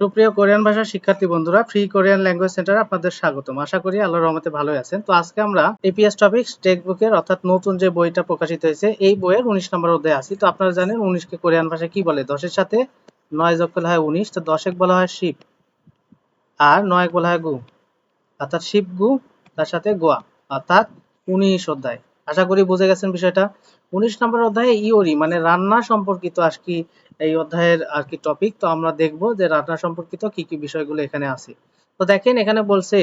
সুপ্রিয় কোরিয়ান ভাষার শিক্ষার্থী বন্ধুরা ফ্রি কোরিয়ান ল্যাঙ্গুয়েজ সেন্টারে আপনাদের স্বাগতম। আশা করি আল্লাহর রহমতে ভালোই আছেন। তো আজকে আমরা এপিএস টপিক্স টেক্সট বুকের অর্থাৎ নতুন যে বইটা প্রকাশিত হয়েছে, এই বইয়ের উনিশ নম্বর অধ্যায়ে আছি। তো আপনারা জানেন উনিশকে কোরিয়ান ভাষায় কি বলে? দশের সাথে নয় যোগ করলে হয় উনিশ, তো দশেক বলা হয় শিব। আর নয় বলা হয় গু। অর্থাৎ শিব, গু, তার সাথে গোয়া। অর্থাৎ উনিশ অধ্যায়। আশা করি বুঝে গেছেন বিষয়টা। উনিশ নম্বর অধ্যায়ে ইওরি মানে রান্না সম্পর্কিত আজকে এই অধ্যায়ের আর কি টপিক তো আমরা দেখব যে রান্না সম্পর্কিত কি কি বিষয়গুলো এখানে আছে। তো দেখেন এখানে বলছে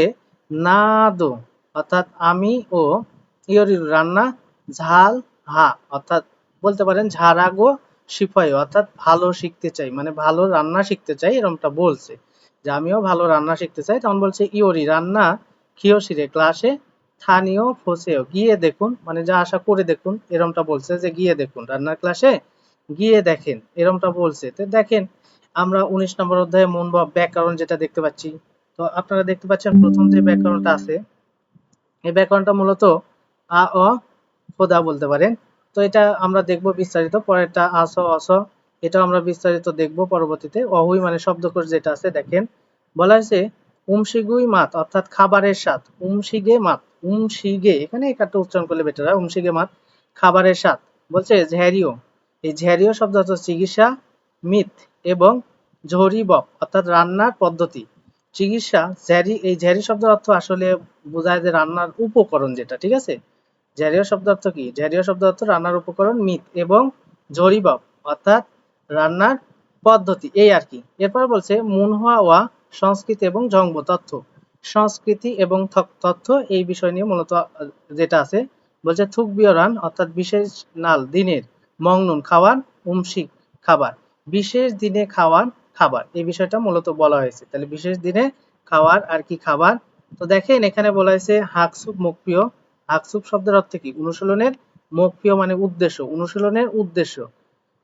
না দো অর্থাৎ আমি ও ইওরি রান্না, ঝাল, হা, অর্থাৎ বলতে পারেন ঝাড়াগো শিফাই, অর্থাৎ ভালো শিখতে চাই মানে ভালো রান্না শিখতে চাই এরকমটা বলছে। যে আমিও ভালো রান্না শিখতে চাই, তখন বলছে ইওরি রান্না খিওশিরে ক্লাসে স্থানীয় ফোসেও, গিয়ে দেখুন মানে যা আশা করে দেখুন, এরমটা বলছে যে গিয়ে দেখুন, রান্নার ক্লাসে গিয়ে দেখেন, এরমটা বলছে। তো দেখেন, আমরা উনিশ নম্বর অধ্যায়ে মন বা ব্যাকরণ যেটা দেখতে পাচ্ছি। তো আপনারা দেখতে পাচ্ছেন প্রথম যে ব্যাকরণটা আছে, এই ব্যাকরণটা মূলত আ, অ, খোদা বলতে পারেন। তো এটা আমরা দেখব বিস্তারিত, পরেরটা আস অস এটাও আমরা বিস্তারিত দেখব পরবর্তীতে। অহুই মানে শব্দকোষ যেটা আছে, দেখেন, বলা হয়েছে উমশিগুই মাত, অর্থাৎ খাবারের স্বাদ। উমশিগে মাত, উমশিগে, এখানে এই কাঠটা উচ্চারণ করলে বেটার হয়, উমশিগে মাত, খাবারের স্বাদ। বলছে ঝ্যারিও এই ঝ্যারিও শব্দ অর্থ চিকিৎসা, মিথ এবং ঝরিবক অর্থাৎ রান্নার পদ্ধতি। চিকিৎসা ঝ্যারি এই ঝ্যারি শব্দের অর্থ আসলে বোঝায় যে রান্নার উপকরণ যেটা, ঠিক আছে? ঝ্যারিও শব্দ অর্থ কি? ঝ্যারিও শব্দ অর্থ রান্নার উপকরণ, মিথ এবং ঝরিবক অর্থাৎ রান্নার পদ্ধতি, এই আর কি। এরপর বলছে মুনহোয়া ওয়া, সংস্কৃতি এবং জঙ্গ তথ্য। সংস্কৃতি এবং তথ্য এই বিষয় নিয়ে মূলত যেটা আছে, বলছে থুক বিয়রান অর্থাৎ বিশেষ নাল, দিনের। মংনুন খাওয়ান উমসিক খাবার। বিশেষ দিনে খাওয়ান খাবার। এই বিষয়টা মূলত বলা হয়েছে। তাহলে বিশেষ দিনে খাওয়ার আর কি খাবার? তো দেখেন, এখানে বলা হয়েছে হাকসুপ মুখপ্রিয় হাকসুপ শব্দের অর্থ কি? অনুশীলনের মুখপ্রিয় মানে উদ্দেশ্য। অনুশীলনের উদ্দেশ্য।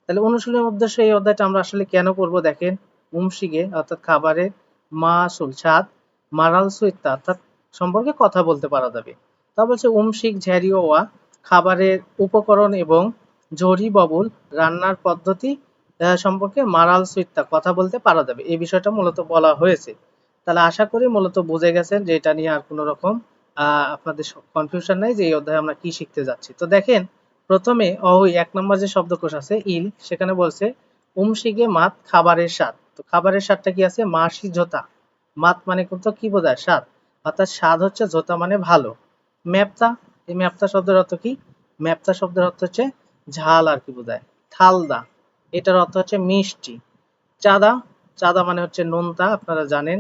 তাহলে অনুশীলনের উদ্দেশ্য এই অধ্যায়টা আমরা আসলে কেন করব? দেখেন, উমসিগে, অর্থাৎ খাবারের মাসুল স্বাদ মারাল সুইত্তা, অর্থাৎ সম্পর্কে কথা বলতে পারা যাবে। তা বলছে উমশিক ঝ্যারিওয়া খাবারের উপকরণ এবং ঝরি ববুল রান্নার পদ্ধতি সম্পর্কে মারাল সুইত্তা কথা বলতে পারা যাবে। এই বিষয়টা মূলত বলা হয়েছে। তাহলে আশা করি মূলত বুঝে গেছেন যে এটা নিয়ে আর কোনো রকম আপনাদের কনফিউশন নাই যে এই অধ্যায়ে আমরা কি শিখতে যাচ্ছি। তো দেখেন, প্রথমে অহই এক নম্বর যে শব্দকোষ আছে, ইল, সেখানে বলছে, উমশিগে মাত খাবারের স্বাদ। তো খাবারের স্বাদটা কি আছে? মাসি জোতা। মাত মানে কিন্তু কি বোঝায়? স্বাদ। অর্থাৎ স্বাদ হচ্ছে জোতা মানে ভালো। ম্যাপতা, এই ম্যাপতা শব্দের অর্থ কি? ম্যাপতা শব্দের অর্থ হচ্ছে ঝাল আর কি বোঝায় থালদা, এটার অর্থ হচ্ছে মিষ্টি। চাঁদা চাঁদা মানে হচ্ছে নোনতা, আপনারা জানেন।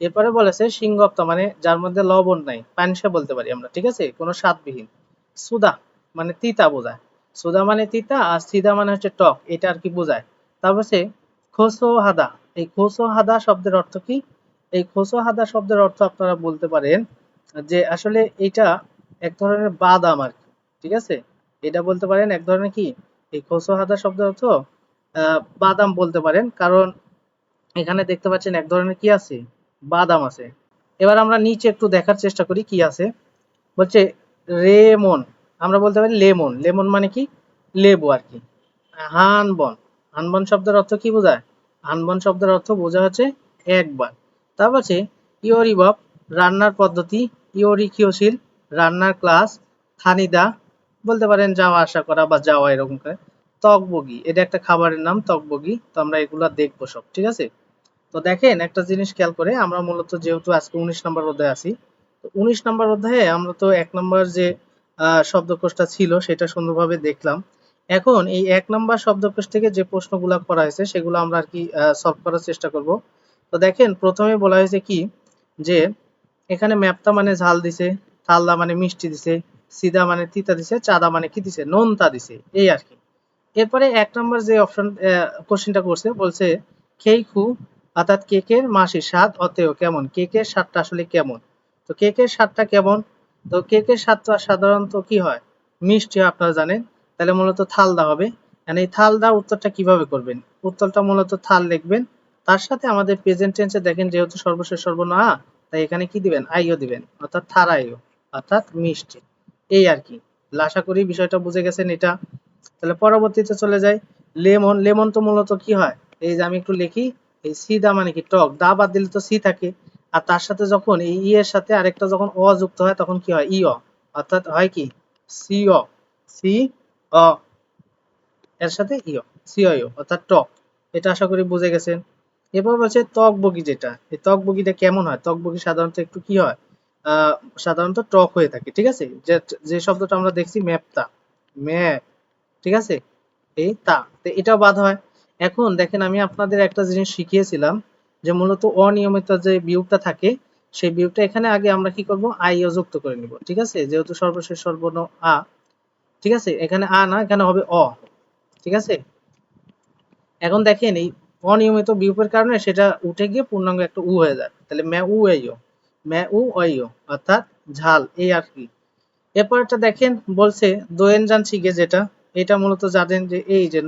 এরপরে বলেছে সিংহপ্তা মানে যার মধ্যে লবণ নাই, পানসা বলতে পারি আমরা, ঠিক আছে? কোনো স্বাদবিহীন। সুদা মানে তিতা বোঝায় সুদা মানে তিতা আর সিদা মানে হচ্ছে টক, এটা আর কি বোঝায়। তারপর সে খোসো হাদা এই খোসো হাদা শব্দের অর্থ কি? এই খোসো হাদা শব্দের অর্থ আপনারা বলতে পারেন যে আসলে এটা এক ধরনের বাদাম আর কি, ঠিক আছে? এটা বলতে পারেন এক ধরনের কি? এই খোসো হাদা শব্দের অর্থ বাদাম বলতে পারেন। কারণ এখানে দেখতে পাচ্ছেন এক ধরনের কি আছে? বাদাম আছে। এবার আমরা নিচে একটু দেখার চেষ্টা করি কি আছে। বলছে রেমন। আমরা বলতে পারি লেমন। লেমন মানে কি? লেবু আর কি। হানবন। হানবন শব্দের অর্থ কি বোঝায়? হানবন শব্দের অর্থ বোঝা হচ্ছে একবার। তারপর আছে ইওরিবব রান্নার পদ্ধতি ইওরি কিওশিল রান্নার ক্লাস থানিদা বলতে পারেন যাওয়া, আসা করা বা যাওয়া এরকম করে। তকবগি, এটা একটা খাবারের নাম, তকবগি। তো আমরা এগুলা দেখব সব, ঠিক আছে? তো দেখেন, একটা জিনিস খেয়াল করে, আমরা মূলত যেহেতু আজকে উনিশ নম্বর অধ্যায়ে আছি, তো উনিশ নম্বর অধ্যায়ে আমরা তো এক নম্বর যে শব্দকোষটা ছিল, সেটা সুন্দরভাবে দেখলাম। এখন এই এক নম্বর শব্দকোষ থেকে যে প্রশ্নগুলো করা হয়েছে, সেগুলো আমরা আর কি সলভ করার চেষ্টা করব। তো দেখেন, প্রথমে বলা হয়েছে কি? যে, এখানে ম্যাপটা মানে ঝাল দিছে থালদা মানে মিষ্টি দিছে সিদা মানে তিতা দিছে, চাঁদা মানে কি দিছে? নোনতা দিছে। এই আর কি। এরপরে এক নম্বর যে অপশন কোশ্চেনটা করছে, বলছে খেইখু অর্থাৎ কেকের মাসি স্বাদ অতেও কেমন? কেকের স্বাদটা আসলে কেমন? তো কেকের স্বাদটা কেমন? তো কেকের স্বাদটা সাধারণত কি হয়? মিষ্টি আপনারা জানেন। তাহলে মূলত থালদা হবে। এই থালদা উত্তরটা কীভাবে করবেন? উত্তরটা মূলত থাল লিখবেন। তার সাথে আমাদের প্রেজেন্ট টেন্সে দেখেন, যেহেতু সর্বশেষ সর্বনা তাই এখানে কি দিবেন? আইও দিবেন। অর্থাৎ থারাইও অর্থাৎ মিষ্টি। এই আর কি। আশা করি বিষয়টা বুঝে গেছেন এটা। তাহলে পরবর্তীতে চলে যাই। লেমন লেমন তো মূলত কি হয়? এই যে আমি একটু লিখি, এই সি দা মানে কি টক? দা বাদ দিলে তো সি থাকে। আর তার সাথে যখন এই ই এর সাথে আরেকটা যখন অ যুক্ত হয়, তখন কি হয়? ই অ। অর্থাৎ হয় কি? সি অ। সি অ। এর সাথে ইও সি অ অর্থাৎ টক। এটা আশা করি বুঝে গেছেন। এরপর বলছে ত্বক বগি যেটা। এই ত্বক বগিটা কেমন হয়? ত্বক বগি সাধারণত একটু কি হয়? সাধারণত টক হয়ে থাকে, ঠিক আছে? যে শব্দটা আমরা দেখছি ম্যাপটা ম্যাপ ঠিক আছে? এই তা এটাও বাদ হয়। এখন দেখেন, আমি আপনাদের একটা জিনিস শিখিয়েছিলাম, যে মূলত অনিয়মিত যে বিয়োগটা থাকে, সেই বিয়োগটা এখানে আগে আমরা কি করব? আই যুক্ত করে নিব, ঠিক আছে? যেহেতু সর্বশেষ সর্বর্ণ আ, ঠিক আছে? এখানে আ না, এখানে হবে অ, ঠিক আছে? এখন দেখেন, এই অনিয়মিত বিয়োগের কারণে সেটা উঠে গিয়ে পূর্ণাঙ্গ একটা উ হয়ে যায়। তাহলে ম্যা উ আইও ম্যা অর্থাৎ ঝাল, এই আর কি। এরপরটা দেখেন, বলছে দোয়েন জান শিগে যেটা এটা মূলত জানেন যে এই যে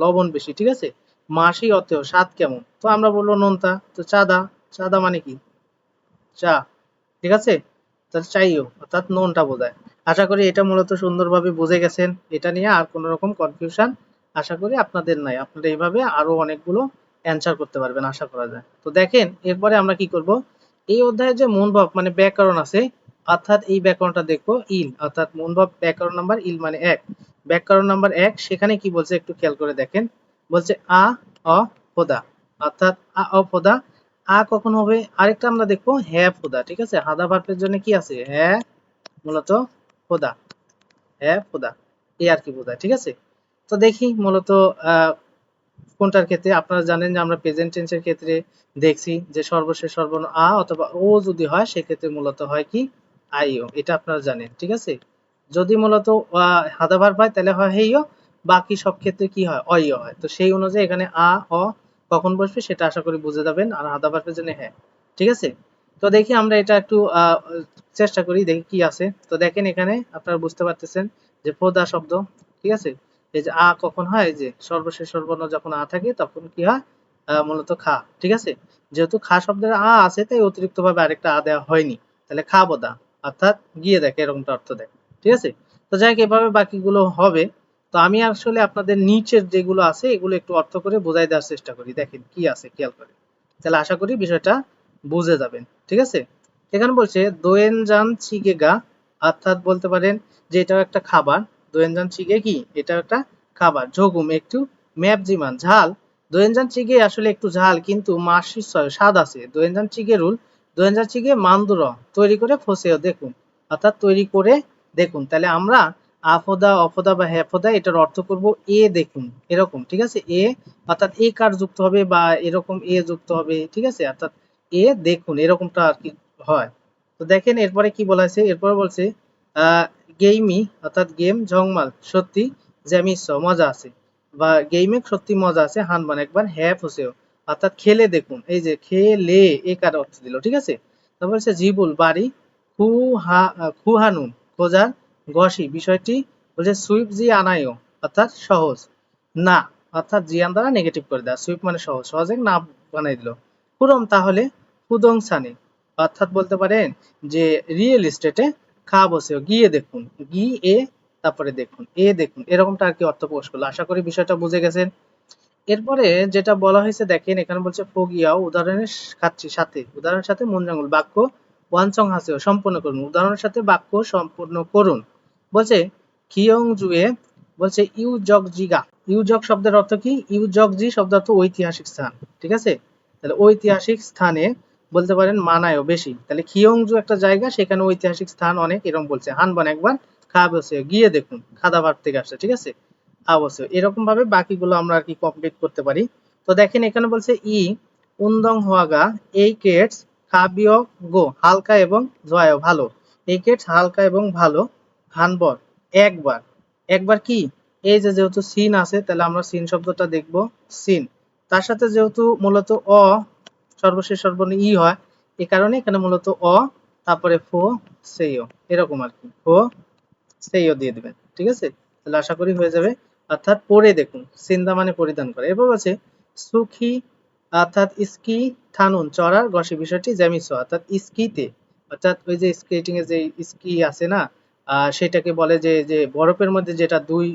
লবণ বেশি, ঠিক আছে? মাসি স্বাদ কেমন? তো আমরা তো চাদা চাদা মানে কি? চা, ঠিক আছে? তাহলে চাইও, অর্থাৎ নোনটা বোঝায় আশা করি এটা মূলত সুন্দরভাবে বুঝে গেছেন, এটা নিয়ে আর কোনো রকম কনফিউশন আশা করি আপনাদের নাই। আপনারা এইভাবে আরও অনেকগুলো অ্যান্সার করতে পারবেন, আশা করা যায়। তো দেখেন, এরপরে আমরা কি করব? এই অধ্যায়ে যে মূলভাব মানে ব্যাকরণ আছে, অর্থাৎ এই ব্যাকরণটা দেখব, ইল, অর্থাৎ মূলভাব ব্যাকরণ নাম্বার ইল মানে এক। ব্যাকরণ নাম্বার এক, সেখানে কি বলছে একটু খেয়াল করে দেখেন। বলছে আ, অ ফোদা অর্থাৎ আ, অ ফোদা আ কখন হবে? আরেকটা আমরা দেখব হ্যাঁ ফোদা ঠিক আছে? হাদা ভার্বের জন্য কি আছে? হ্যাঁ মূলত ফোদা হ্যাঁ ফোদা এ আর কি বোঝায় ঠিক আছে? তো দেখি মূলত কোনটার ক্ষেত্রে? আপনারা জানেন যে আমরা প্রেজেন্ট টেন্সের ক্ষেত্রে দেখছি যে সর্বশেষ সর্বর্ণ আ অথবা ও যদি হয়, সেক্ষেত্রে মূলত হয় কি? আইও এটা আপনারা জানেন, ঠিক আছে? যদি মূলত হাদাভার পায়, তাহলে হয় হেইও বাকি সব ক্ষেত্রে কি হয়? অইও হয়। তো সেই অনুযায়ী এখানে আ, অ কখন বসবে সেটা আশা করি বুঝে যাবেন। আর হাদাভারের জন্য হ্যাঁ ঠিক আছে? তো দেখি আমরা এটা একটু চেষ্টা করি, দেখি কি আছে। তো দেখেন এখানে আপনারা বুঝতে পারতেছেন যে ফোদা শব্দ, ঠিক আছে? এই যে আ কখন হয়? এই যে সর্বশেষ সর্বর্ণ যখন আ থাকে, তখন কি হয়? মূলত খা, ঠিক আছে? যেহেতু খা শব্দের আ আছে, তাই অতিরিক্ত ভাবে আরেকটা আ দেওয়া হয়নি। তাহলে খা বোদা অর্থাৎ গিয়ে দেখে, এরকমটা অর্থ দেয়। ঠিক আছে? তো যাই হোক, এভাবে বাকিগুলো হবে। তো আমি আসলে আপনাদের নিচের যেগুলো আছে, এগুলো একটু অর্থ করে বোঝাই দেওয়ার চেষ্টা করি। দেখেন কি আছে, খেয়াল করে তাহলে আশা করি বিষয়টা বুঝে যাবেন। ঠিক আছে? এখানে বলছে, দোয়েনজান চিগেগা অর্থাৎ বলতে পারেন যে এটাও একটা খাবার। দোয়েনজান চিগে কি? এটা একটা খাবার। ঝগুম একটু ম্যাপ জিমান ঝাল। দোয়েনজান চিগে আসলে একটু ঝাল, কিন্তু মাসি স্বাদ আছে। দোয়েনজান চিগে রুল দোয়েনজান চিগে মান্দুর তৈরি করে ফসেও দেখুন। অর্থাৎ তৈরি করে দেখুন। তাহলে আমরা আফদা, অফদা বা হ্যাফদা এটার অর্থ করব এ দেখুন। এরকম, ঠিক আছে? এ, অর্থাৎ এ কার যুক্ত হবে বা এরকম এ যুক্ত হবে, ঠিক আছে? অর্থাৎ এ দেখুন, এরকমটা আর কি হয়। তো দেখেন, এরপরে কি বলা হয়েছে? এরপরে বলছে, আহ গেইমি অর্থাৎ গেম ঝংমাল সত্যি জ্যামিস মজা আছে। বা গেইমে সত্যি মজা আছে হানবান একবার হ্যাঁ ফুসেও। অর্থাৎ খেলে দেখুন, এই যে খেলে এ কার অর্থ দিল, ঠিক আছে? তারপর হচ্ছে জিবুল বাড়ি খুহা খুহানুন খোঁজার গসি, বিষয়টি বলছে সুইপ জি আনায়ও অর্থাৎ সহজ। না, অর্থাৎ জিয়ান দ্বারা নেগেটিভ করে দেয়, সুইপ মানে সহজ, সহজে না বানাই দিল। কুরম তাহলে কুদং সানি, অর্থাৎ বলতে পারেন যে রিয়েল এস্টেটে খা বসে গিয়ে দেখুন গি এ তারপরে দেখুন, এ দেখুন, এরকমটা আর কি অর্থ প্রকাশ করল। আশা করি বিষয়টা বুঝে গেছেন। এরপরে যেটা বলা হয়েছে, দেখেন এখানে বলছে, ফগিয়াও উদাহরণের খাচ্ছি সাথে, উদাহরণের সাথে মনজাঙ্গুল বাক্য ওয়ানচং হাসেও সম্পূর্ণ করুন, উদাহরণের সাথে বাক্য সম্পূর্ণ করুন। বলছে খিয়ং জুয়ে বলছে ইউ জগ জিগা ইউ জগ শব্দের অর্থ কি? ইউ জগ জি শব্দ অর্থ ঐতিহাসিক স্থান, ঠিক আছে? তাহলে ঐতিহাসিক স্থানে বলতে পারেন মানায়ও বেশি। তাহলে খিয়ংজু একটা জায়গা, সেখানে ঐতিহাসিক স্থান অনেক, এরকম বলছে। হানবান একবার খাবসে গিয়ে দেখুন, খাদা ভাব থেকে আসছে, ঠিক আছে? অবশ্যই এরকম ভাবে বাকিগুলো আমরা আর কি কমপ্লিট করতে পারি। তো দেখেন, এখানে বলছে ই, উন্দং হোয়াগা, এই কেটস খাবিও গো, হালকা এবং জয় ভালো। এই কেটস হালকা এবং ভালো, হানবর, একবার। একবার কি? এই যে যেহেতু সিন আছে, তাহলে আমরা সিন শব্দটা দেখব, সিন। তার সাথে যেহেতু মূলত অ সর্বশেষ সর্বর্ণ ই হয়। এ কারণে এখানে মূলত অ, তারপরে ফো সেইও এরকম আর কি। ফো সেইও দিয়ে দিবেন। ঠিক আছে? তাহলে আশা করি হয়ে যাবে। অর্থাৎ পরে দেখুন। সিন্দা মানে পরিধান করে। এরপর আছে সুখী, অর্থাৎ স্কি, থানুন, চড়ার গসি বিষয়টি জ্যামিস। অর্থাৎ স্কিতে। অর্থাৎ ওই যে স্কেটিং এর যে স্কি আছে না সেটাকে বলে যে যে বরফের মধ্যে যেটা দুই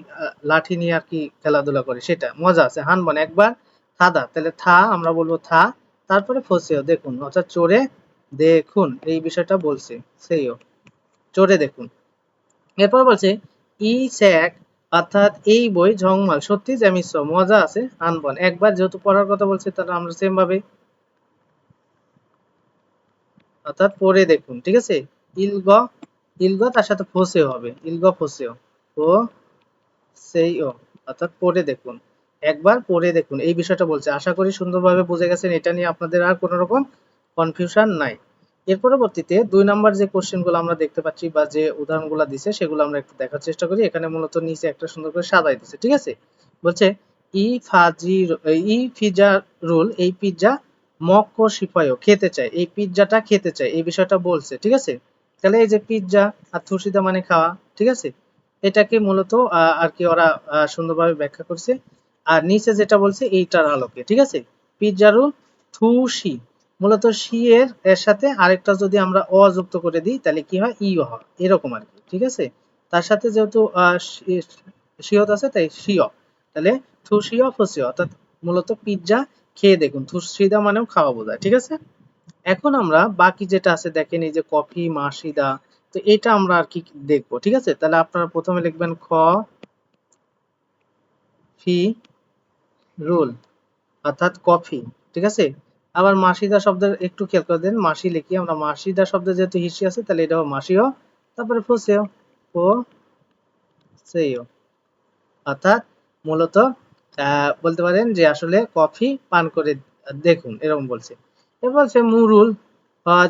লাঠি নিয়ে আর কি খেলাধুলা করে, সেটা। মজা আছে। হান হানবান একবার থাদা। তাহলে থা, আমরা বলব থা। তারপরে ফসেও, দেখুন, অর্থাৎ চোরে দেখুন, এই বিষয়টা বলছে সেইও চোরে দেখুন। এরপর বলছে, ই স্যাক, অর্থাৎ এই বই ঝংমাল, সত্যি জ্যামিস মজা আছে, আনবন। একবার যেহেতু পড়ার কথা বলছে, তাহলে আমরা সেম ভাবে অর্থাৎ পড়ে দেখুন, ঠিক আছে? ইলগ ইলগ তার সাথে ফসেও হবে, ইলগ ফসেও ও সেই ও অর্থাৎ পড়ে দেখুন। একবার পড়ে দেখুন। এই বিষয়টা বলছে, আশা করি সুন্দরভাবে বুঝে গেছেন, এটা নিয়ে আপনাদের আর কোনো রকম কনফিউশন নাই। এর পরবর্তীতে দুই নাম্বার যে কোশ্চেনগুলো আমরা দেখতে পাচ্ছি বা যে উদাহরণগুলো দিছে, সেগুলো আমরা একটু দেখার চেষ্টা করি। এখানে মূলত নিচে একটা সুন্দর করে সাজাই দিছে, ঠিক আছে? বলছে, ই ফাজি, ই ফিজা রুল, এই পিৎজা মক্কো সিপাইও খেতে চায়, এই পিৎজাটা খেতে চায়, এই বিষয়টা বলছে, ঠিক আছে? তাহলে এই যে পিৎজা আর থুসিদা মানে খাওয়া, ঠিক আছে? এটাকে মূলত আর কি ওরা সুন্দরভাবে ব্যাখ্যা করছে নিচে যেটা বলছে, এইটার আলোকে, ঠিক আছে? পিৎজারুল থুসি মূলত সি এর এর সাথে আরেকটা যদি আমরা অ যুক্ত করে দিই, তাহলে কি হয়? ই হয়, এরকম আর কি, ঠিক আছে? তার সাথে যেহেতু সিয়ত আছে, তাই সিও তাহলে থু থুসিও ফসিও অর্থাৎ মূলত পিৎজা খেয়ে দেখুন থুসিদা মানেও খাওয়া বোঝায়, ঠিক আছে? এখন আমরা বাকি যেটা আছে, দেখেন এই যে কফি, মাসিদা, তো এটা আমরা আর কি দেখব, ঠিক আছে? তাহলে আপনারা প্রথমে লিখবেন খ, ফি রুল, অর্থাৎ কফি, ঠিক আছে? আবার মাসিদা শব্দের একটু খেয়াল করে দেন, মাসি লিখি আমরা, মাসিদা শব্দের যেহেতু হিসি আছে, তাহলে এটা মাসিও, তারপরে ফোসেও ও অর্থাৎ মূলত বলতে পারেন যে আসলে কফি পান করে দেখুন, এরকম বলছে। এবার বলছে মুরুল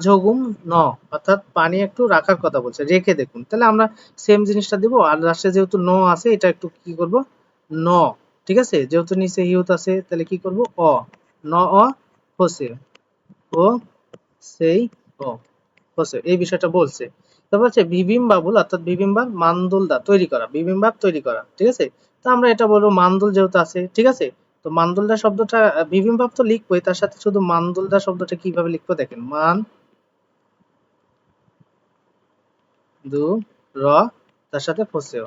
ঝগুম, ন, অর্থাৎ পানি একটু রাখার কথা বলছে, রেখে দেখুন। তাহলে আমরা সেম জিনিসটা দিব, আর লাস্টে যেহেতু ন আছে, এটা একটু কি করব? ন ঠিক আছে? যেহেতু নিচে হিউত আছে, তাহলে কি করব? অ। ন, অ, হোসে। ও, সেই ও হোসে। এই বিষয়টা বলছে। তারপর হচ্ছে বিবিম বাবুল অর্থাৎ বিবিম্বার মান্দুলদা, তৈরি করা। বিবিম্বাব তৈরি করা। ঠিক আছে? তো আমরা এটা বলব মান্দুল যেহেতু আছে, ঠিক আছে? তো মান্দুলদা শব্দটা বিবিম্বাব তো লিখবোই, তার সাথে শুধু মান্দুলদা শব্দটা কীভাবে লিখব দেখেন। মান, দু, র, তার সাথে ফসেও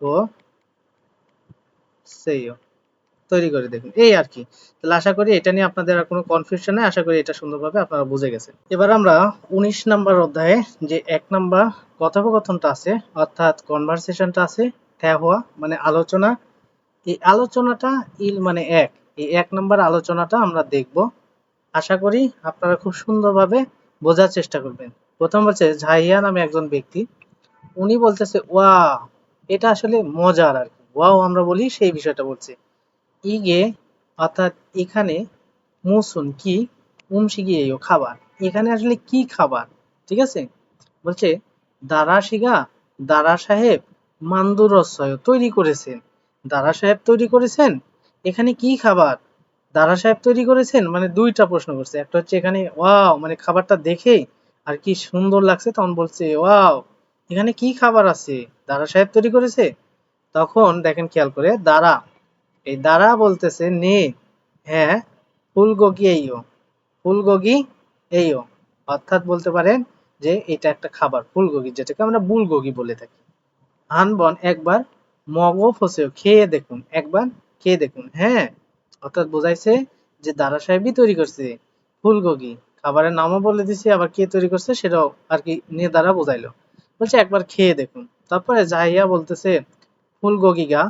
ও সেইও তৈরি করে দেখুন। এই আর কি। তাহলে আশা করি এটা নিয়ে আপনাদের আর কোনো কনফিউশন নেই। আশা করি এটা সুন্দরভাবে আপনারা বুঝে গেছেন। এবার আমরা উনিশ নাম্বার অধ্যায়ে যে এক নাম্বার কথোপকথনটা আছে, অর্থাৎ কনভারসেশনটা আছে ঠ্যা হওয়া মানে আলোচনা, এই আলোচনাটা ইল মানে এক। এই এক নাম্বার আলোচনাটা আমরা দেখব। আশা করি আপনারা খুব সুন্দরভাবে বোঝার চেষ্টা করবেন। প্রথম হচ্ছে ঝাইয়া নামে একজন ব্যক্তি। উনি বলতেছে ওয়া এটা আসলে মজার আর ওয়াও আমরা বলি সেই বিষয়টা বলছে। ইগে, অর্থাৎ এখানে মুসুন কি? উমশিগিয়েও খাবার। এখানে আসলে কি খাবার? ঠিক আছে? বলছে, দারা শিগা, দারা সাহেব মান্দুরসয় তৈরি করেছেন। দারা সাহেব তৈরি করেছেন? এখানে কি খাবার? দারা সাহেব তৈরি করেছেন? মানে দুইটা প্রশ্ন করছে। একটা হচ্ছে এখানে, ওয়াও মানে খাবারটা দেখে আর কি সুন্দর লাগছে, তখন বলছে, ওয়াও, এখানে কি খাবার আছে? দারা সাহেব তৈরি করেছে? তখন দেখেন খেয়াল করে দারা এই দ্বারা বলতেছে, নে। হ্যাঁ ফুলগগি এইও ফুলগগি এইও। অর্থাৎ বলতে পারেন যে, এটা একটা খাবার ফুলগগি যেটাকে আমরা বুলগগি বলে থাকি। হানবন, একবার মগ ফসেও, খেয়ে দেখুন, একবার খেয়ে দেখুন হ্যাঁ। অর্থাৎ বোঝাইছে যে দারা সাহেবই তৈরি করছে ফুলগগি খাবারের নামও বলে দিছে, আবার কে তৈরি করছে, সেটাও আর কি নিয়ে দ্বারা বোঝাইলো। বলছে, একবার খেয়ে দেখুন। তারপরে জাহিয়া বলতেছে ফুলগগিগা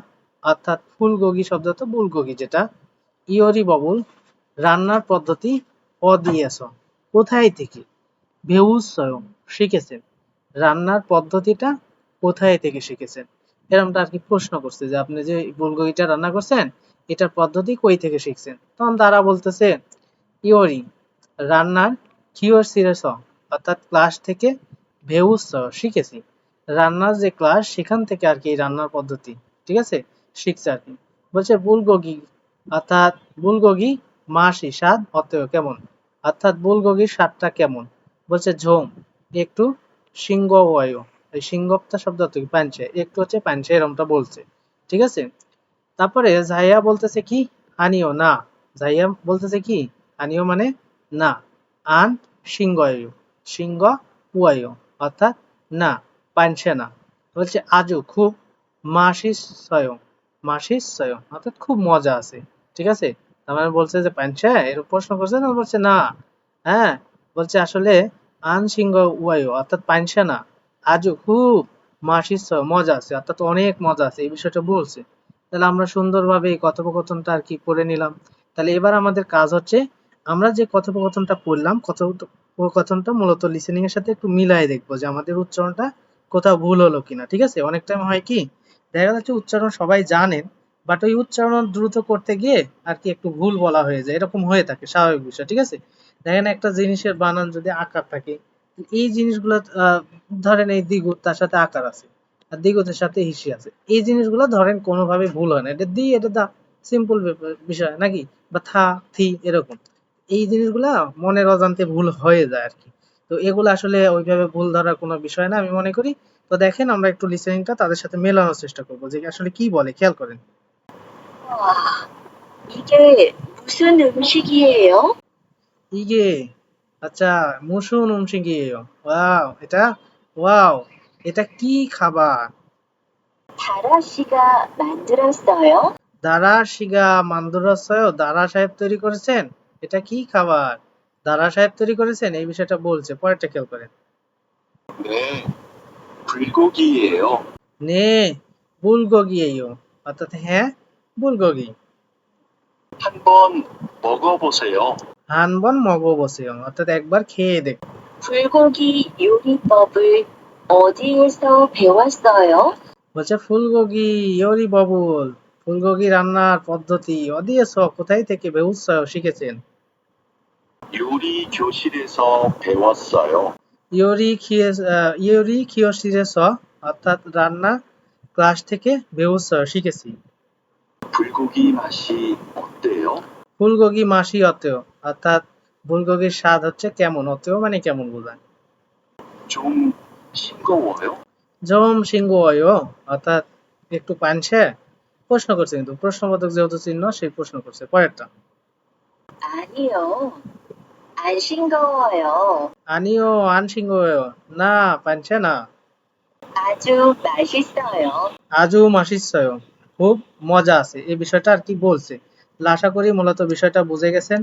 অর্থাৎ ফুলগগি শব্দ তো বুলগগি যেটা, ইয়রি ববুল, রান্নার পদ্ধতি অদিয়েছ কোথায় থেকে? ভেউস স্বয়ং শিখেছেন রান্নার পদ্ধতিটা কোথায় থেকে শিখেছেন? এরকমটা আর কি প্রশ্ন করছে যে আপনি যে বুলগগিটা রান্না করছেন, এটার পদ্ধতি কই থেকে শিখছেন? তখন তারা বলতেছে, ইয়রি, রান্নার কিওর সিরেস অর্থাৎ ক্লাস থেকে ভেউস শিখেছি। রান্নার যে ক্লাস সেখান থেকে আর কি রান্নার পদ্ধতি, ঠিক আছে? শিখছে আর কি। বলছে বুলগগি অর্থাৎ বুলগগি মাসি স্বাদ অতএব কেমন? অর্থাৎ বুলগগির স্বাদটা কেমন? বলছে ঝোম, একটু সিংহ বায়ু এই সিংহপ্তা শব্দ অর্থ কি পাঞ্চে একটু হচ্ছে পাঞ্চে এরমটা বলছে, ঠিক আছে? তারপরে জাইয়া বলতেছে কি? আনিও না জাইয়া বলতেছে কি? আনিও মানে না আন সিংহয়ু সিংহ উয়ায়ু অর্থাৎ না। পাঞ্চে না। বলছে, আজও খুব মাসিস স্বয়ং মাসিস স্বয়ং। অর্থাৎ খুব মজা আছে, ঠিক আছে? তার মানে বলছে যে পাঞ্চা এরকম প্রশ্ন করছে না? বলছে, না। হ্যাঁ? বলছে, আসলে আনসিংহ ওয়াইও অর্থাৎ পাঞ্চা না। আজও খুব মাসিস মজা আছে, অর্থাৎ অনেক মজা আছে। এই বিষয়টা বলছে। তাহলে আমরা সুন্দরভাবে এই কথোপকথনটা আর কি পড়ে নিলাম। তাহলে এবার আমাদের কাজ হচ্ছে, আমরা যে কথোপকথনটা পড়লাম কথোপকথনটা মূলত লিসেনিং এর সাথে একটু মিলাই দেখব যে আমাদের উচ্চারণটা কোথাও ভুল হলো কিনা, ঠিক আছে? অনেক টাইম হয় কি, দেখা যাচ্ছে উচ্চারণ সবাই জানেন বাট ওই উচ্চারণ দ্রুত করতে গিয়ে আর কি একটু ভুল বলা হয়ে যায়, এরকম হয়ে থাকে, স্বাভাবিক বিষয়, ঠিক আছে? দেখেন একটা জিনিসের বানান যদি আকার থাকে এই জিনিসগুলো ধরেন এই দ্বিগুণ তার সাথে আকার আছে, আর দ্বিগুণের সাথে হিসি আছে, এই জিনিসগুলো ধরেন কোনোভাবে ভুল হয় না, এটা দি এটা দা সিম্পল বিষয়, নাকি? বা থা, থি, এরকম, এই জিনিসগুলা মনের অজান্তে ভুল হয়ে যায় আর কি। তো এগুলো আসলে ওইভাবে ভুল ধরার কোনো বিষয় না আমি মনে করি তো দেখেন আমরা একটু লিসেনিংটা তাদের সাথে মেলানোর চেষ্টা করবো যে আসলে কি বলে খেয়াল করেন 와, 이게 무슨 음식이에요? 이게 আচ্ছা মুসুন 음식이에요 ওয়াও এটা ওয়াও এটা কি খাবার 다라 씨가 만들었어요? দারা শিগা মান্দুরাসয় দারা সাহেব তৈরি করেছেন এটা কি খাবার দারা সাহেব তৈরি করেছেন? এই বিষয়টা বলছে। পরেরটা খেয়াল করেন। নে অর্থাৎ হ্যাঁ অর্থাৎ একবার খেয়ে দেখ। 불고기 요리법을 বলছে ফুলগোগি ইউরি বাবুল ফুলগোগি রান্নার পদ্ধতি অদিয়েছ কোথায় থেকে বেউৎসাহ শিখেছেন? 요리 교실에서 배웠어요. ইয়োরি খিয়ে আহ, ইয়োরি কিয়োশিরেস অর্থাৎ রান্না ক্লাস থেকে বেউৎসয় শিখেছি 불고기 맛이 어때요? ফুলগগি মাসি অতেয় অর্থাৎ ফুলগগির স্বাদ হচ্ছে কেমন অতেয় মানে কেমন বোঝায় 좀 싱거워요? জম সিংহ অয় অর্থাৎ একটু পানছে প্রশ্ন করছে কিন্তু প্রশ্নবোধক যেহেতু চিহ্ন সেই প্রশ্ন করছে পরেরটা 아니요. 안 싱거워요. আনিও আন সিংহ না পানছে না 아주 맛있어요. আজও মাসিসয় খুব মজা আছে এই বিষয়টা আর কি বলছে তাহলে আশা করি মূলত বিষয়টা বুঝে গেছেন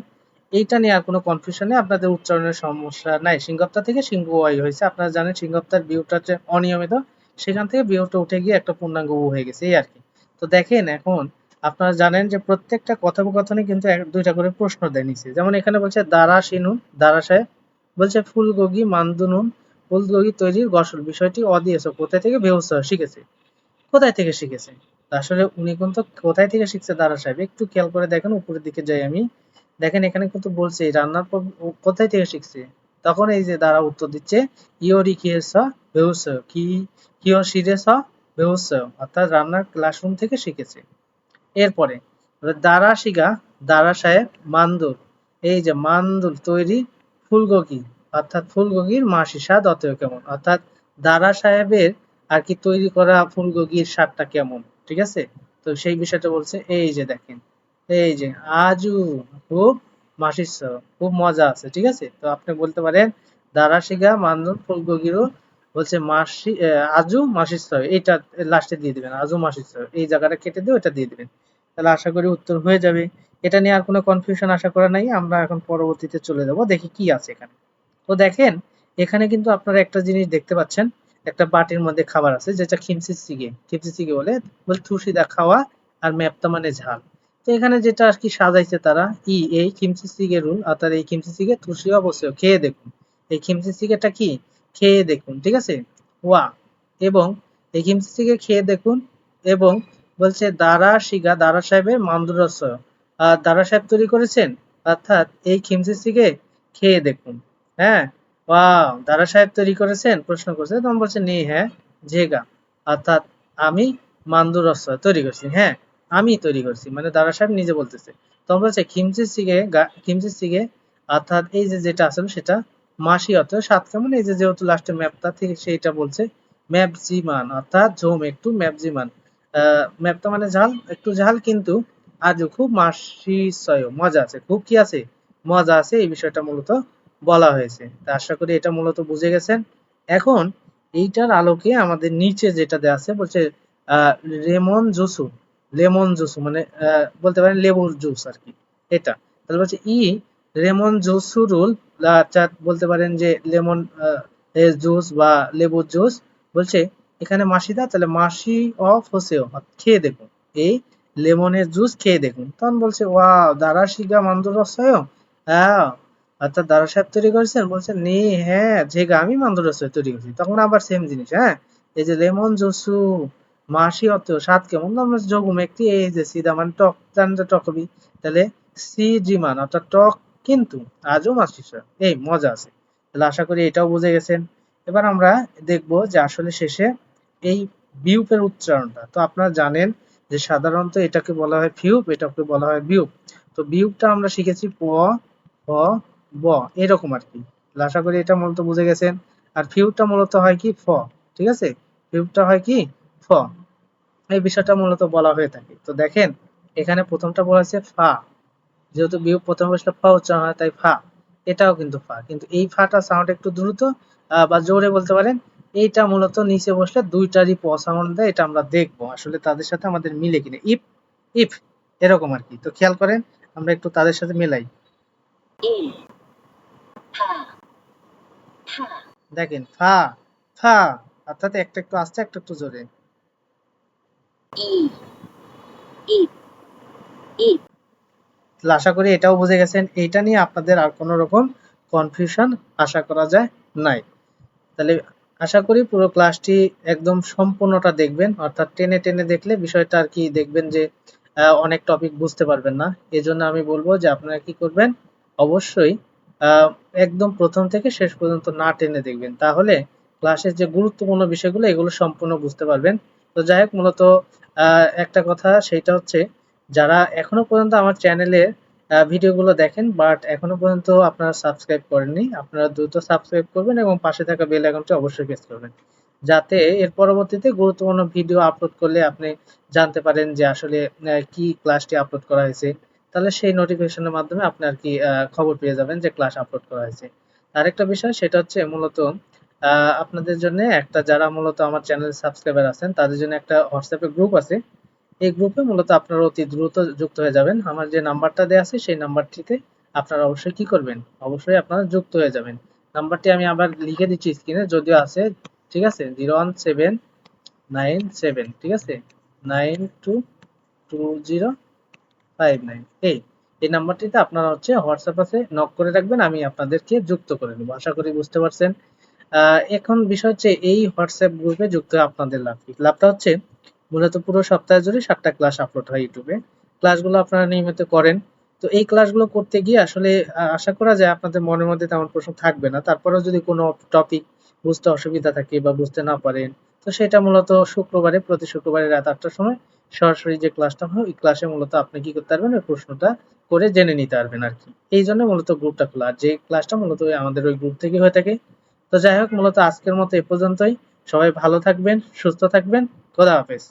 এইটা নিয়ে আর কোনো কনফিউশনে আপনাদের উচ্চারণের সমস্যা নাই সিংহপ্তা থেকে সিংহ ওয়াই হয়েছে আপনারা জানেন সিংহপ্তার বিউটা যে অনিয়মিত সেখান থেকে বিউটা উঠে গিয়ে একটা পূর্ণাঙ্গ উ হয়ে গেছে এই আর কি তো দেখেন এখন আপনারা জানেন যে প্রত্যেকটা কথোপকথনে কিন্তু এক, দুইটা করে প্রশ্ন দেয় নিচে। যেমন এখানে বলছে, দারা সিনুন দারা সাহেব বলছে ফুলগগি মান্দুনুন ফুলগগি তৈরির গসল বিষয়টি অদিয়েছ, কোথায় থেকে বেউসা শিখেছে। কোথায় থেকে শিখেছে? আসলে উনি কিন্তু কোথায় থেকে শিখছে দারা সাহেব? একটু খেয়াল করে দেখেন, উপরের দিকে যাই আমি। দেখেন, এখানে কিন্তু বলছে, রান্নার কোথায় থেকে শিখছে? তখন এই যে দ্বারা উত্তর দিচ্ছে ইওরি কিয়েস বেউস কি কিও সিরেস বেউস অর্থাৎ রান্নার ক্লাসরুম থেকে শিখেছে। এরপরে দারা শিগা দারা সাহেব মান্দুর এই যে মান্দুল তৈরি, ফুলগগি। অর্থাৎ ফুলগগির মাসি স্বাদ অতএব কেমন? অর্থাৎ দারা সাহেবের আর কি তৈরি করা ফুলগগির স্বাদটা কেমন? ঠিক আছে? তো সেই বিষয়টা বলছে, এই যে দেখেন, এই যে আজু খুব মাসিস খুব মজা আছে, ঠিক আছে? তো আপনি বলতে পারেন, দারাশিগা মান্দন ফুলগগিরও বলছে মাসি, আজু মাসিস এটা লাস্টে দিয়ে দিবেন, আজু মাসিস এই জায়গাটা কেটে দিয়ে ওটা দিয়ে দিবেন। তাহলে আশা করি উত্তর হয়ে যাবে। এটা নিয়ে আর কোনো কনফিউশন আশা করা নাই। আমরা এখন পরবর্তীতে চলে যাব। দেখি কি আছে এখানে। তো দেখেন, এখানে কিন্তু আপনারা একটা জিনিস দেখতে পাচ্ছেন। একটা বাটির মধ্যে খাবার আছে, যেটা খিমসি সিগে খিমসি সিগে বলে বলে থুসিদা খাওয়া আর ম্যাপটা মানে ঝাল। তো এখানে যেটা আর কি সাজাইছে তারা, ই, এই খিমসি সিগে রুল অর্থাৎ এই খিমসি সিগে তুষি অবশ্যই। খেয়ে দেখুন। এই খিমসি সিগেটা কি? খেয়ে দেখুন, ঠিক আছে? ওয়া। এবং এই খিমসি সিগে খেয়ে দেখুন এবং বলছে, দারা শিগা, দারা সাহেবের মান্দুরস দারা সাহেব তৈরি করেছেন? অর্থাৎ এই খিমসি সিগে খেয়ে দেখুন। হ্যাঁ? ওয়াও, দারা সাহেব তৈরি করেছেন? প্রশ্ন করছে। তখন বলছে, নে হ্যাঁ জেগা। অর্থাৎ আমি মান্দুরস তৈরি করছি। হ্যাঁ আমি তৈরি করছি। মানে দারা সাহেব নিজে বলতেছে। তখন বলছে খিমচি সিগে অর্থাৎ এই যে যেটা আসলে সেটা মাসি অর্থ সাত কেমন? এই যে যেহেতু লাস্টে ম্যাপটা থেকে সেইটা বলছে ম্যাপ জিমান অর্থাৎ ঝোম একটু ম্যাপ জিমান ম্যাপটা মানে ঝাল, একটু ঝাল কিন্তু আজও খুব মাসি সয় মজা আছে, খুব কি আছে? মজা আছে, এই বিষয়টা মূলত বলা হয়েছে। তা আশা করি এটা মূলত বুঝে গেছেন। এখন এইটার আলোকে আমাদের নিচে যেটা দেওয়া আছে, বলছে লেমন জুসু লেমন জুসু মানে বলতে পারেন লেবুর জুস আর কি, এটা। তাহলে বলছে, ই লেমন জুস রুল বলতে পারেন যে লেমন জুস বা লেবুর জুস, বলছে এখানে মাসিদা তাহলে মাসি অফ হোসে খেয়ে দেখুন। এই লেমনের জুস খেয়ে দেখুন। তখন বলছে ওয়াও দারা শিগা মান্দুরসয় হ্যাঁ। অর্থাৎ দারা সাহেব তৈরি করেছেন? বলছে, নে হ্যাঁ যেগা আমি মান্দুরসয় তৈরি করছি। তখন আবার সেম জিনিস হ্যাঁ? এই যে লেমন জুসু, মাসি অত স্বাদ কেমন? আমরা যোগুম একটি, এই যে সিদা মানে টক জানতে টক হবি তাহলে সি জিমান অর্থাৎ টক কিন্তু আজও মাসি এই মজা আছে। তাহলে আশা করি এটাও বুঝে গেছেন। এবার আমরা দেখব যে আসলে শেষে এই বিউপের উচ্চারণটা। তো আপনারা জানেন যে সাধারণত এটাকে বলা হয় ফিউপ, এটাকে বলা হয় বিউপ। তো বিউপটা আমরা শিখেছি প প ব, এরকম আর কি আশা করি এটা মূলত বুঝে গেছেন। আর ফিউপটা মূলত হয় কি? ফ, ঠিক আছে? ফিউপটা হয় কি? ফ। এই বিষয়টা মূলত বলা হয়ে থাকে। তো দেখেন, এখানে প্রথমটা বলা হয়েছে ফা। যেহেতু বিয়োগ প্রথম বসলে ফা উচ্চারণ হয়, তাই ফা। এটাও কিন্তু ফা। কিন্তু এই ফাটা সাউন্ড একটু দ্রুত বা জোরে বলতে পারেন এটা মূলত নিচে বসলে দুইটারই প দেয়, এটা আমরা দেখব। আসলে তাদের সাথে আমাদের মিলে কিনা? ইফ ইফ এরকম আর কি। তো খেয়াল করেন, আমরা একটু তাদের সাথে মেলাই। দেখেন, ফা ফা, অর্থাৎ একটা একটু আসছে, একটা একটু জোরে। আশা করি এটাও বুঝে গেছেন। এইটা নিয়ে আপনাদের আর কোনো রকম কনফিউশন আশা করা যায় নাই। তাহলে আশা করি পুরো ক্লাসটি একদম সম্পূর্ণটা দেখবেন। অর্থাৎ টেনে টেনে দেখলে বিষয়টা আর কি দেখবেন যে অনেক টপিক বুঝতে পারবেন না। এজন্য আমি বলব যে আপনারা কি করবেন? অবশ্যই একদম প্রথম থেকে শেষ পর্যন্ত না টেনে দেখবেন। তাহলে ক্লাসের যে গুরুত্বপূর্ণ বিষয়গুলো, এগুলো সম্পূর্ণ বুঝতে পারবেন। তো যাই হোক, মূলত একটা কথা, সেটা হচ্ছে, যারা এখনও পর্যন্ত আমার চ্যানেলে ভিডিওগুলো দেখেন বাট এখনও পর্যন্ত আপনারা সাবস্ক্রাইব করেননি। আপনারা দ্রুত সাবস্ক্রাইব করবেন এবং পাশে থাকা বেল আইকনটি অবশ্যই প্রেস করবেন, যাতে এর পরবর্তীতে গুরুত্বপূর্ণ ভিডিও আপলোড করলে আপনি জানতে পারেন যে আসলে কি ক্লাসটি আপলোড করা হয়েছে। তাহলে সেই নোটিফিকেশনের মাধ্যমে আপনি আর কি খবর পেয়ে যাবেন যে ক্লাস আপলোড করা হয়েছে। আরেকটা বিষয়, সেটা হচ্ছে মূলত আপনাদের জন্য একটা, যারা মূলত আমার চ্যানেল সাবস্ক্রাইবার আছেন, তাদের জন্য একটা হোয়াটসঅ্যাপে গ্রুপ আছে। এই গ্রুপে মূলত আপনারা অতি দ্রুত যুক্ত হয়ে যাবেন। আমার যে নাম্বারটা দেওয়া আছে, সেই নাম্বারটিতে আপনারা অবশ্যই কি করবেন? অবশ্যই আপনারা যুক্ত হয়ে যাবেন। নাম্বারটি আমি আবার লিখে দিচ্ছি স্ক্রিনে যদিও আছে, ঠিক আছে? Zero one seven nine seven ঠিক আছে? Nine two two zero five nine এই এই নাম্বারটিতে আপনারা হচ্ছে হোয়াটসঅ্যাপ আছে নক করে রাখবেন, আমি আপনাদেরকে যুক্ত করে নেব। আশা করি বুঝতে পারছেন। এখন বিষয় হচ্ছে এই হোয়াটসঅ্যাপ গ্রুপে যুক্ত আপনাদের লাভ কি? লাভটা হচ্ছে মূলত পুরো সপ্তাহ জুড়ে সাতটা ক্লাস আপলোড হয় ইউটিউবে ক্লাসগুলো আপনারা নিয়মিত করেন। তো এই ক্লাসগুলো করতে গিয়ে আসলে আশা করা যায় আপনাদের মনের মধ্যে তেমন প্রশ্ন থাকবে না। তারপরেও যদি কোনো টপিক বুঝতে অসুবিধা থাকে বা বুঝতে না পারেন, তো সেটা মূলত শুক্রবারে, প্রতি শুক্রবারে রাত আটটার সময় সরাসরি যে ক্লাসটা হয়, ওই ক্লাসে মূলত আপনি কি করতে পারবেন? ওই প্রশ্নটা করে জেনে নিতে পারবেন আর কি। এই জন্য মূলত গ্রুপটা খোলা। যে ক্লাসটা মূলত আমাদের ওই গ্রুপ থেকে হয়ে থাকে। তো যাই হোক, মূলত আজকের মতো এ পর্যন্তই। সবাই ভালো থাকবেন, সুস্থ থাকবেন। খোদা হাফেজ।